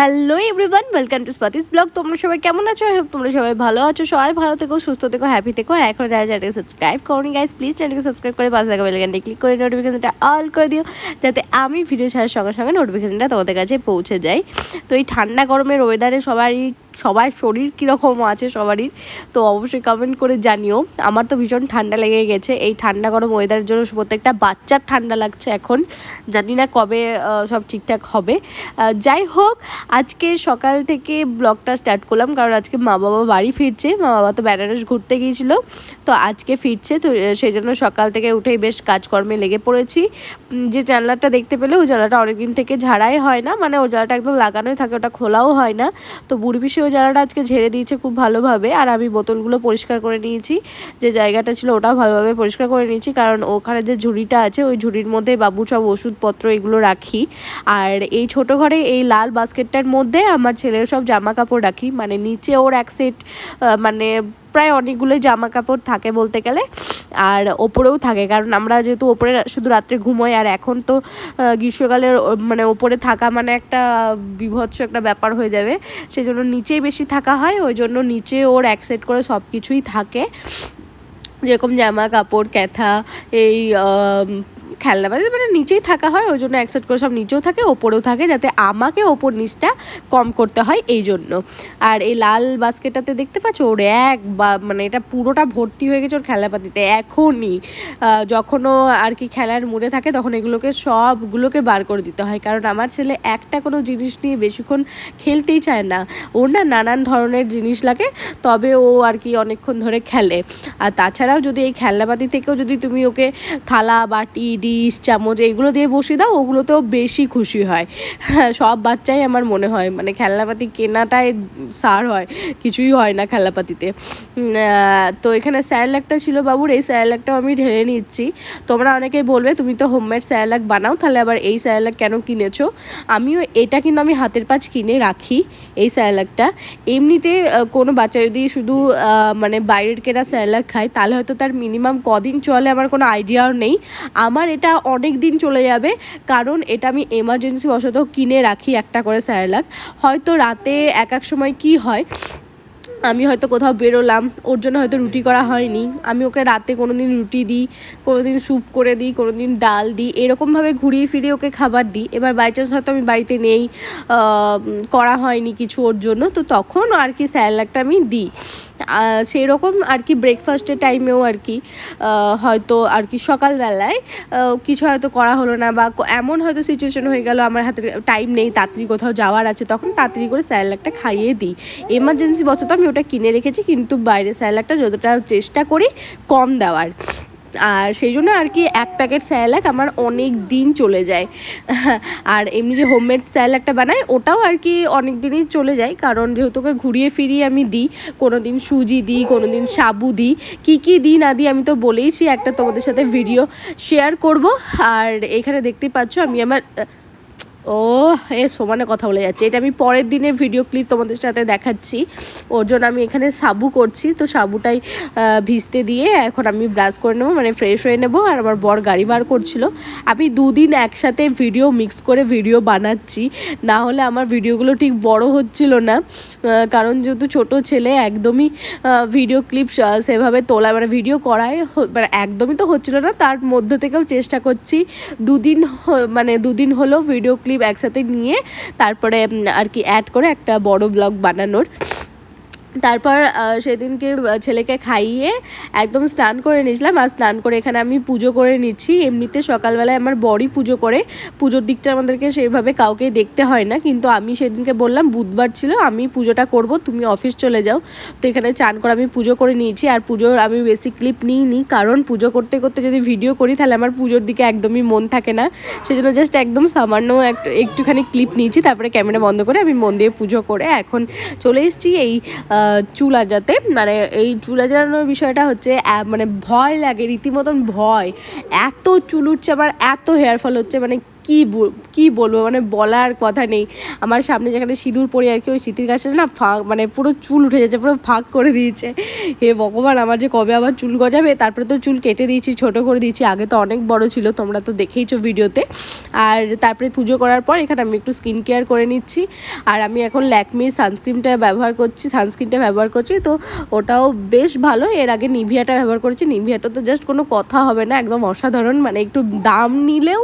Hello everyone welcome to স্পাতিস blog তোমরা সবাই কেমন আছো? আই হোপ তোমরা সবাই ভালো আছো। সবাই ভালো থেকো, সুস্থ থেকো হ্যাপি থেকো। আর এখন যারা চ্যানেলকে সাবস্ক্রাইব করনি গাইজ প্লিজ চ্যানেলকে সাবস্ক্রাইব করে পাশে থাকা বেলগানটা ক্লিক করে নোটিফিকেশনটা অল করে দিও, যাতে আমি ভিডিও ছাড়ার সঙ্গে সঙ্গে নোটিফিকেশনটা তোমাদের কাছে পৌঁছে যাই। তো এই ঠান্ডা গরমের ওয়েদারে সবারই সবার শরীর কীরকম আছে সবারই, তো অবশ্যই কমেন্ট করে জানিও। আমার তো ভীষণ ঠান্ডা লেগে গেছে, এই ঠান্ডা গরম ওয়েদারের জন্য প্রত্যেকটা বাচ্চার ঠান্ডা লাগছে এখন। জানি না কবে সব ঠিকঠাক হবে। যাই হোক, আজকে সকাল থেকে ব্লগটা স্টার্ট করলাম, কারণ আজকে মা বাবা বাড়ি ফিরছে। মা বাবা তো বেনারস ঘুরতে গিয়েছিল, তো আজকে ফিরছে, তো সেই জন্য সকাল থেকে উঠেই বেশ কাজকর্মে লেগে পড়েছি। যে জানলাটা দেখতে পেলে, ওই জানলাটা অনেকদিন থেকে ঝাড়াই হয় না মানে ওই জানলাটা একদম লাগানোই থাকে, ওটা খোলাও হয় না। তো বুড়ি পিসি ওই জায়গাটা আজকে ঝেড়ে দিয়েছে খুব ভালোভাবে, আর আমি বোতলগুলো পরিষ্কার করে নিয়েছি। যে জায়গাটা ছিল ওটাও ভালোভাবে পরিষ্কার করে নিয়েছি, কারণ ওখানে যে ঝুড়িটা আছে, ওই ঝুড়ির মধ্যে বাবু সব ওষুধপত্র এগুলো রাখি। আর এই ছোট ঘরে এই লাল বাস্কেটটার মধ্যে আমার ছেলের সব জামা কাপড় রাখি মানে নিচে ওর এক সেট মানে প্রায় অনেকগুলো জামা কাপড় থাকে বলতে গেলে, আর ওপরেও থাকে। কারণ আমরা যেহেতু ওপরে শুধু রাত্রে ঘুমোই, আর এখন তো ও- মানে ওপরে থাকা মানে একটা বিভৎস একটা ব্যাপার হয়ে যাবে। সেই জন্য নিচেই বেশি থাকা হয়, ওই জন্য নিচে ওর এক সেট করে সব কিছুই থাকে। যেরকম জামা কাপড় ক্যাথা, এই আম, খেলনাবাজি মানে নিচেই থাকা হয় ওই জন্য একসাথে করে সব নিচেও থাকে ওপরেও থাকে যাতে আমাকে ওপর নিচটা কম করতে হয় এই জন্য। আর এই লাল বাস্কেটটাতে দেখতে পাচ্ছ ওর এক বা মানে এটা পুরোটা ভর্তি হয়ে গেছে ওর খেলনাপাতিতে এখনই। যখনও আর কি খেলার মুড়ে থাকে তখন এগুলোকে সবগুলোকে বার করে দিতে হয়। কারণ আমার ছেলে একটা কোনো জিনিস নিয়ে বেশিক্ষণ খেলতেই চায় না। ওর না নানান ধরনের জিনিস লাগে তবে ও আর কি অনেকক্ষণ ধরে খেলে। আর তাছাড়াও যদি এই খেলনাপাতি থেকেও যদি তুমি ওকে থালা বাটি ডিশ চামচ, এইগুলো দিয়ে বসিয়ে দাও, ওগুলোতেও বেশি খুশি হয়। হ্যাঁ সব বাচ্চাই আমার মনে হয় মানে খেলনাপাতি কেনাটাই সার হয়, কিছুই হয় না খেলনাপাতিতে। তো এখানে স্যারলাকটা ছিল বাবুর, এই স্যারলাকটাও আমি ঢেলে নিচ্ছি। তোমরা অনেকেই বলবে, তুমি তো হোমমেড স্যারলাক বানাও, তাহলে আবার এই স্যারলাক কেন কিনেছো? আমিও এটা কিন্তু আমি হাতের পাঁচ কিনে রাখি, এই স্যারলাকটা এমনিতে কোনো বাচ্চা যদি শুধু মানে বাইরের কেনা স্যারলাক খায়, তাহলে হয়তো তার মিনিমাম কদিন চলে, আমার কোনো আইডিয়াও নেই। আমার এটা অনেক দিন চলে যাবে, কারণ এটা আমি এমার্জেন্সি বশত কিনে রাখি একটা করে স্যারলাক হয়তো রাতে এক এক সময় কি হয়, আমি হয়তো কোথাও বেরোলাম, ওর জন্য হয়তো রুটি করা হয়নি, আমি ওকে রাতে কোনো দিন রুটি দিই কোনো দিন স্যুপ করে দিই কোনো দিন ডাল দিই, এরকমভাবে ঘুরিয়ে ফিরিয়ে ওকে খাবার দিই। এবার বাই চান্স হয়তো আমি বাড়িতে নেই করা হয়নি কিছু ওর জন্য, তো তখন আর কি স্যালাডটা আমি দিই। সেই রকম আর কি ব্রেকফাস্টের টাইমেও আর কি হয়তো আর কি সকালবেলায় কিছু হয়তো করা হলো না বা এমন হয়তো সিচুয়েশন হয়ে গেল, আমার হাতে টাইম নেই, তাড়াতাড়ি কোথাও যাওয়ার আছে, তখন তাড়াতাড়ি করে স্যালাডটা খাইয়ে দিই। এমার্জেন্সি বছর তো আমি ওটা কিনে রেখেছি, কিন্তু বাইরে স্যালাডটা যতটা চেষ্টা করি কম দেওয়ার। আর সেই জন্য আর কি এক প্যাকেট স্যালাক আমার অনেক দিন চলে যায়। আর এমনি যে হোমমেড স্যালাকটা বানাই, ওটাও আর কি অনেক দিনই চলে যায়। কারণ যেহেতু ওকে ঘুরিয়ে ফিরিয়ে আমি দিই কোনো দিন সুজি দিই কোনো দিন সাবু দিই, কী কী দিই না দিই আমি তো বলেইছি, একটা তোমাদের সাথে ভিডিও শেয়ার করব। আর এখানে দেখতে পাচ্ছ আমি আমার ও এ সমানে কথা বলে যাচ্ছে। এটা আমি পরের দিনের ভিডিও ক্লিপ তোমাদের সাথে দেখাচ্ছি। ওর জন্য আমি এখানে সাবু করছি। তো সাবুটাই ভিজতে দিয়ে এখন আমি ব্রাশ করে নেব মানে ফ্রেশ হয়ে নেব। আর আমার বর গাড়ি বার করছিল। আমি দুদিন একসাথে ভিডিও মিক্স করে ভিডিও বানাচ্ছি। না হলে আমার ভিডিওগুলো ঠিক বড় হচ্ছিল না। কারণ যেহেতু ছোট ছেলে, একদমই ভিডিও ক্লিপ সেভাবে তোলা মানে ভিডিও করায় মানে একদমই তো হচ্ছিল না। তার মধ্য থেকেও চেষ্টা করছি। দুদিন মানে দুদিন হলো ভিডিও ক্লিপ একসাথে নিয়ে তারপরে আর কি অ্যাড করে একটা বড় ব্লগ বানানোর। তারপর সেদিনকে ছেলেকে খাইয়ে একদম স্নান করে নিয়েছিলাম। আর স্নান করে এখানে আমি পুজো করে নিচ্ছি। এমনিতে সকালবেলায় আমার বড়ই পুজো করে। পুজোর দিকটা আমাদেরকে সেইভাবে কাউকে দেখতে হয় না। কিন্তু আমি সেদিনকে বললাম, বুধবার ছিল, আমি পুজোটা করব, তুমি অফিস চলে যাও। তো এখানে চান করে আমি পুজো করে নিয়েছি। আর পুজোর আমি বেশি ক্লিপ নিই নিইনি। কারণ পুজো করতে করতে যদি ভিডিও করি, তাহলে আমার পুজোর দিকে একদমই মন থাকে না। সেজন্য জাস্ট একদম সামান্য একটা, একটুখানি ক্লিপ নিয়েছি। তারপরে ক্যামেরা বন্ধ করে আমি মন দিয়ে পুজো করে এখন চলে এসেছি। এই চুল যাতে মানে এই চুলা জ্বালানোর বিষয়টা হচ্ছে মানে ভয় লাগে, রীতিমতন ভয়। এত চুল উঠছে, আবার এত হেয়ার ফল হচ্ছে মানে কী কী বলব? মানে বলার কথা নেই। আমার সামনে যেখানে সিঁদুর পরে আর কি, ওই স্মৃতির গাছটা না ফাঁক মানে পুরো চুল উঠে যাচ্ছে পুরো ফাঁক করে দিয়েছে। হে ভগবান, আমার যে কবে আবার চুল গজাবে? তারপরে তো চুল কেটে দিয়েছি, ছোট করে দিয়েছি, আগে তো অনেক বড় ছিল, তোমরা তো দেখেইছো ভিডিওতে। আর তারপরে পুজো করার পর এখানে আমি একটু স্কিন কেয়ার করে নিচ্ছি। আর আমি এখন ল্যাকমির সানস্ক্রিনটা ব্যবহার করছি সানস্ক্রিনটা ব্যবহার করছি, তো ওটাও বেশ ভালো। এর আগে নিভিয়াটা ব্যবহার করেছি, নিভিয়াটা তো জাস্ট কোনো কথা হবে না, একদম অসাধারণ মানে একটু দাম নিলেও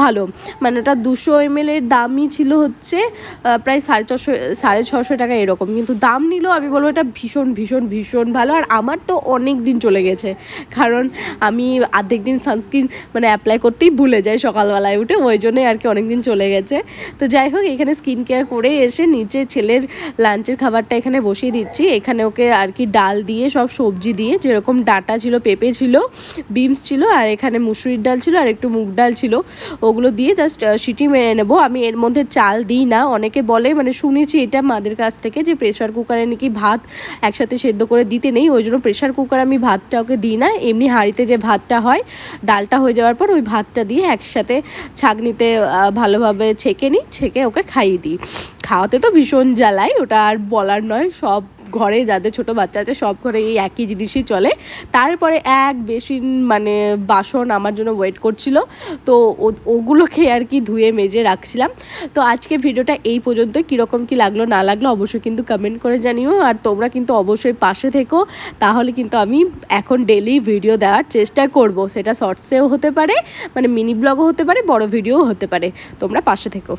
ভালো। মানে ওটা দুশো এম এর দামই ছিল হচ্ছে প্রায় সাড়ে ছশো সাড়ে ছশো টাকা এরকম। কিন্তু দাম নিলেও আমি বলব এটা ভীষণ ভীষণ ভীষণ ভালো। আর আমার তো অনেক দিন চলে গেছে। কারণ আমি অর্ধেক দিন সানস্ক্রিন মানে অ্যাপ্লাই করতেই ভুলে যাই সকালবেলায় উঠে, ওই জন্যই আর কি অনেক দিন চলে গেছে। তো যাই হোক, এখানে স্কিন কেয়ার করে এসে নিচে ছেলের লাঞ্চের খাবারটা এখানে বসিয়ে দিচ্ছি। এখানে ওকে আর কি ডাল দিয়ে, সব সবজি দিয়ে, যেরকম ডাটা ছিল, পেঁপে ছিল, বিনস ছিল, আর এখানে মুসুরির ডাল ছিল, আর একটু মুগ ডাল ছিল। ওগুলো দিয়ে জাস্ট সিটি মেরে নেব। আমি এর মধ্যে চাল দিই না। অনেকে বলে মানে শুনেছি এটা মাদের কাছ থেকে যে প্রেশার কুকারে নাকি ভাত একসাথে সেদ্ধ করে দিতে নেই ওই জন্য প্রেশার কুকার আমি ভাতটা ওকে দিই না। এমনি হাঁড়িতে যে ভাতটা হয় ডালটা হয়ে যাওয়ার পর ওই ভাতটা দিয়ে একসাথে ছাঁকনিতে আহ, ভালোভাবে ছেঁকে নিই ছেঁকে ওকে খাইয়ে দিই। খাওয়াতে তো ভীষণ জ্বালাই ওটা আর বলার নয় সব ঘরে যাদের ছোট বাচ্চা আছে, সব ঘরে এই একই জিনিসই চলে। তারপরে এক বেসিন মানে বাসন আমার জন্য ওয়েট করছিল, তো ওগুলোকে আর কি ধুয়ে মেজে রাখছিলাম। তো আজকে ভিডিওটা এই পর্যন্ত, কীরকম কি লাগল না লাগল অবশ্যই কিন্তু কমেন্ট করে জানিও, আর তোমরা কিন্তু অবশ্যই পাশে থেকো, তাহলে কিন্তু আমি এখন ডেলি ভিডিও দেওয়ার চেষ্টা করব। সেটা শর্টসেও হতে পারে মানে মিনি ব্লগও হতে পারে, বড় ভিডিও হতে পারে। তোমরা পাশে থেকো।